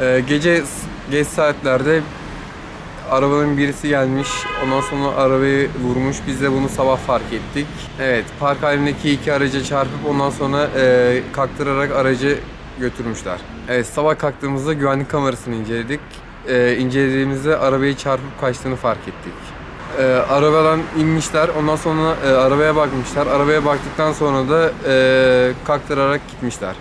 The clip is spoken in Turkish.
Ee, gece geç saatlerde arabanın birisi gelmiş. Ondan sonra arabayı vurmuş. Biz de bunu sabah fark ettik. Evet, park halindeki iki araca çarpıp ondan sonra e, kaktırarak aracı götürmüşler. Evet, sabah kalktığımızda güvenlik kamerasını inceledik. E, incelediğimizde arabayı çarpıp kaçtığını fark ettik. E, arabadan inmişler. Ondan sonra e, arabaya bakmışlar. Arabaya baktıktan sonra da e, kaktırarak gitmişler.